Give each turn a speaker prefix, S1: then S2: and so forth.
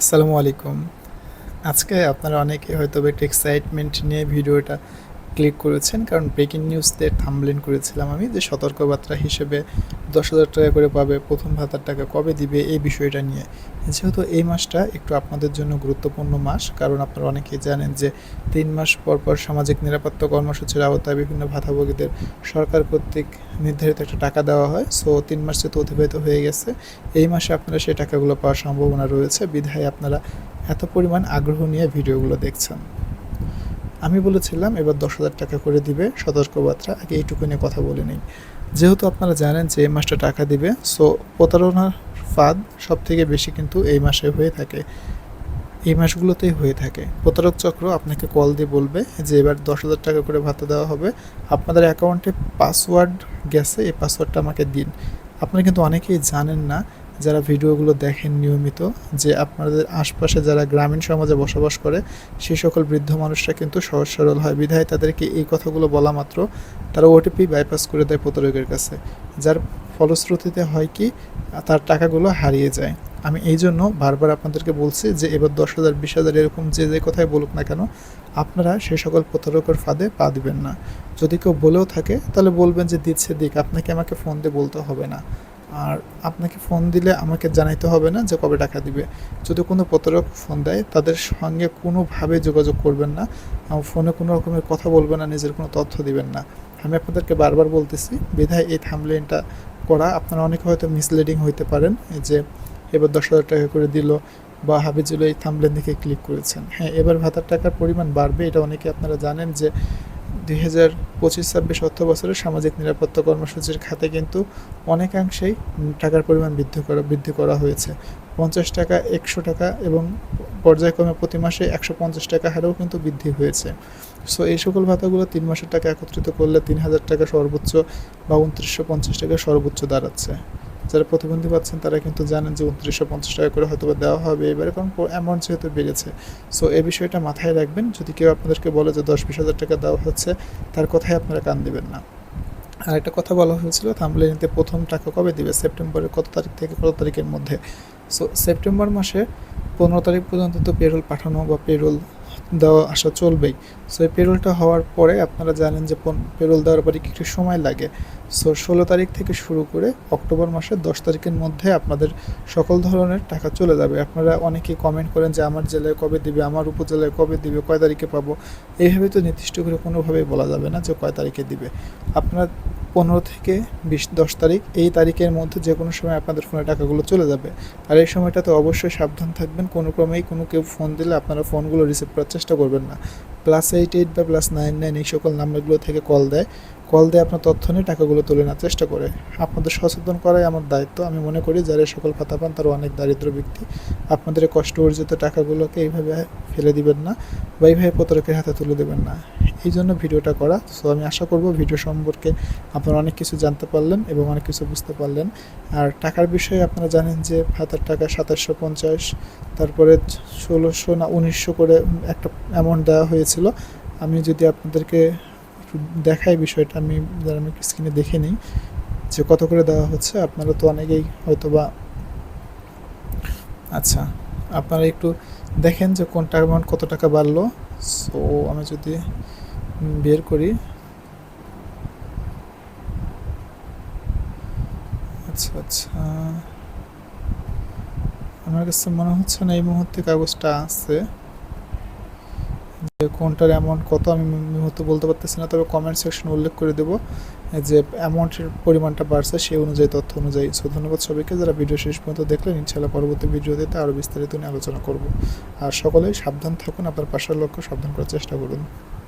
S1: আসসালামু আলাইকুম। আজকে আপনারা অনেকে হয়তো একটু এক্সাইটমেন্ট নিয়ে ভিডিওটা ক্লিক করেছেন, কারণ ব্রেকিং নিউজদের থামলেন করেছিলাম আমি যে সতর্কবার্তা হিসেবে দশ হাজার টাকা করে পাবে, প্রথম ভাতার টাকা কবে দিবে এই বিষয়টা নিয়ে। যেহেতু এই মাসটা একটু আপনাদের জন্য গুরুত্বপূর্ণ মাস, কারণ আপনারা অনেকেই জানেন যে তিন মাস পর পর সামাজিক নিরাপত্তা কর্মসূচির আওতায় বিভিন্ন ভাতাভোগীদের সরকার কর্তৃক নির্ধারিত একটা টাকা দেওয়া হয় সো তিন মাস যেহেতু অতিবাহিত হয়ে গেছে, এই মাসে আপনারা সেই টাকাগুলো পাওয়ার সম্ভাবনা রয়েছে। বিধায় আপনারা এত পরিমাণ আগ্রহ নিয়ে ভিডিওগুলো দেখছেন। আমি বলেছিলাম, এবার দশ হাজার টাকা করে দিবে, সতর্কবার্তা, আগে এইটুকু নিয়ে কথা বলে নিই। যেহেতু আপনারা জানেন যে এই মাসটা টাকা দিবে, সো প্রতারণার ফাঁদ সব থেকে বেশি কিন্তু এই মাসে হয়ে থাকে। এই মাসগুলোতেই হয়ে থাকে। প্রতারক চক্র আপনাকে কল দিয়ে বলবে যে এবার দশ হাজার টাকা করে ভাতা দেওয়া হবে। আপনাদের অ্যাকাউন্টে পাসওয়ার্ড গেছে, এই পাসওয়ার্ডটা আমাকে দিন। আপনারা কিন্তু অনেকেই জানেন না যারা ভিডিওগুলো দেখেন নিয়মিত, যে আপনাদের আশপাশে যারা গ্রামীণ সমাজে বসবাস করে সেই সকল বৃদ্ধ মানুষরা কিন্তু সহজ সরল হয়। বিধায় তাদেরকে এই কথাগুলো বলা মাত্র তারা ওটিপি বাইপাস করে দেয় প্রতারকের কাছে, যার ফলশ্রুতিতে হয় কি, তার টাকাগুলো হারিয়ে যায়। আমি এই জন্য বারবার আপনাদেরকে বলছি যে এবার দশ হাজার, বিশ হাজার এরকম যে যে কথাই বলুক না কেন, আপনারা সেই সকল প্রতারকের ফাঁদে পা দিবেন না। যদি কেউ বলেও থাকে, তাহলে বলবেন যে দিচ্ছে দিক, আপনাকে আমাকে ফোন দিয়ে বলতে হবে না। আর আপনাকে ফোন দিলে আমাকে জানাইতে হবে না যে কবে টাকা দিবে। যদি কোনো প্রতারক ফোন দেয়, তাদের সঙ্গে কোনোভাবে যোগাযোগ করবেন না। ফোনে কোনো রকমের কথা বলবেন না, নিজের কোনো তথ্য দিবেন না। আমি আপনাদেরকে বারবার বলতেছি, বিধায় এই থামলেনটা করা। আপনারা অনেকে হয়তো মিসলিডিং হইতে পারেন যে এবার দশ হাজার টাকা করে দিল বা হাবিজুল এই থামলেন দেখে ক্লিক করেছেন। হ্যাঁ এবার ভাতার টাকার পরিমাণ বাড়বে, এটা অনেকে আপনারা জানেন যে দুই হাজার পঁচিশ ছাব্বিশ অর্থ বছরে সামাজিক নিরাপত্তা কর্মসূচির খাতে কিন্তু অনেকাংশেই টাকার পরিমাণ বৃদ্ধি করা বৃদ্ধি করা হয়েছে। পঞ্চাশ টাকা, একশো টাকা এবং পর্যায়ক্রমে প্রতি মাসে একশো পঞ্চাশ টাকা হারেও কিন্তু বৃদ্ধি হয়েছে। সো এই সকল ভাতাগুলো তিন মাসের টাকা একত্রিত করলে তিন হাজার টাকা সর্বোচ্চ বা উনত্রিশশো পঞ্চাশ টাকা সর্বোচ্চ দাঁড়াচ্ছে। যারা প্রতিবন্ধী পাচ্ছেন, তারা কিন্তু জানেন যে উনত্রিশশো পঞ্চাশ টাকা করে হয়তো দেওয়া হবে এবারে, কারণ অ্যামাউন্ট যেহেতু বেড়েছে। সো এই বিষয়টা মাথায় রাখবেন, যদি কেউ আপনাদেরকে বলে যে দশ বিশ হাজার টাকা দেওয়া হচ্ছে, তার কথাই আপনারা কান দিবেন না। আর একটা কথা বলা হয়েছিল থামলেনিতে প্রথম টাকা কবে দিবে? সেপ্টেম্বরের কত তারিখ থেকে কত তারিখের মধ্যে? সো সেপ্টেম্বর মাসে পনেরো তারিখ পর্যন্ত তো পেরোল পাঠানো বা পেরোল দেওয়া আসা চলবেই। সো এই পেরোলটা হওয়ার পরে আপনারা জানেন যে পেরোল দেওয়ার পরে একটু সময় লাগে। সো ষোলো তারিখ থেকে শুরু করে অক্টোবর মাসের দশ তারিখের মধ্যে আপনাদের সকল ধরনের টাকা চলে যাবে। আপনারা অনেকেই কমেন্ট করেন যে, আমার জেলায় কবে দিবে? আমার উপজেলায় কবে দিবে? কয় তারিখে পাবো? এইভাবে তো নির্দিষ্ট করে কোনোভাবেই বলা যাবে না যে কয় তারিখে দিবে। আপনার পনেরো থেকে বিশ, দশ তারিখ এই তারিখের মধ্যে যে কোনো সময় আপনাদের ফোনে টাকাগুলো চলে যাবে। আর এই সময়টাতে অবশ্যই সাবধান থাকবেন। কোনো ক্রমেই কোনো কেউ ফোন দিলে আপনারা ফোনগুলো রিসিভ করার চেষ্টা করবেন না। প্লাস এইট এইট বা প্লাস নাইন নাইন এই সকল নাম্বারগুলো থেকে কল দেয়। কল দিয়ে আপনার তথ্য নিয়ে টাকাগুলো তুলে নেওয়ার চেষ্টা করে। আপনাদের সচেতন করাই আমার দায়িত্ব। আমি মনে করি যারা সকল ভাতা পান তারা অনেক দারিদ্র ব্যক্তি। আপনাদের কষ্ট অর্জিত টাকাগুলোকে এইভাবে ফেলে দিবেন না বা এইভাবে প্রতারকের হাতে তুলে দেবেন না। এই জন্য ভিডিওটা করা। সো আমি আশা করব ভিডিও সম্পর্কে আপনারা অনেক কিছু জানতে পারলেন এবং অনেক কিছু বুঝতে পারলেন। আর টাকার বিষয়ে আপনারা জানেন যে ভাতার টাকা সাতাশশো পঞ্চাশ, তারপরে ষোলোশো না উনিশশো করে একটা অ্যামাউন্ট দেওয়া হয়েছিল। আমি যদি আপনাদেরকে একটু দেখাই বিষয়টা, আমি যারা আমি স্ক্রিনে দেখে নিই যে কত করে দেওয়া হচ্ছে। আপনারা তো অনেকেই হয়তো বা আচ্ছা আপনারা একটু দেখেন যে কোনটা অ্যামাউন্ট কত টাকা বাড়লো। সো আমি যদি বের করি। আচ্ছা আচ্ছা। আমার কাছে মনে হচ্ছে না এই মুহূর্তে কাগজটা আছে। যে কোনটার অ্যামাউন্ট কত আমি মুহূর্তে বলতে পারতেছি না, তবে কমেন্ট সেকশনে উল্লেখ করে দেবো যে অ্যামাউন্টের পরিমাণটা বাড়ছে সেই অনুযায়ী তথ্য অনুযায়ী। সো ধন্যবাদ সবাইকে। যারা ভিডিও শেষ পর্যন্ত দেখলেন, ইনশাআল্লাহ পরবর্তী ভিডিওতে আরও বিস্তারিত নিয়ে আলোচনা করব। আর সকলেই সাবধান থাকুন, আপনার পাশের লক্ষ্য সাবধান করার চেষ্টা করুন।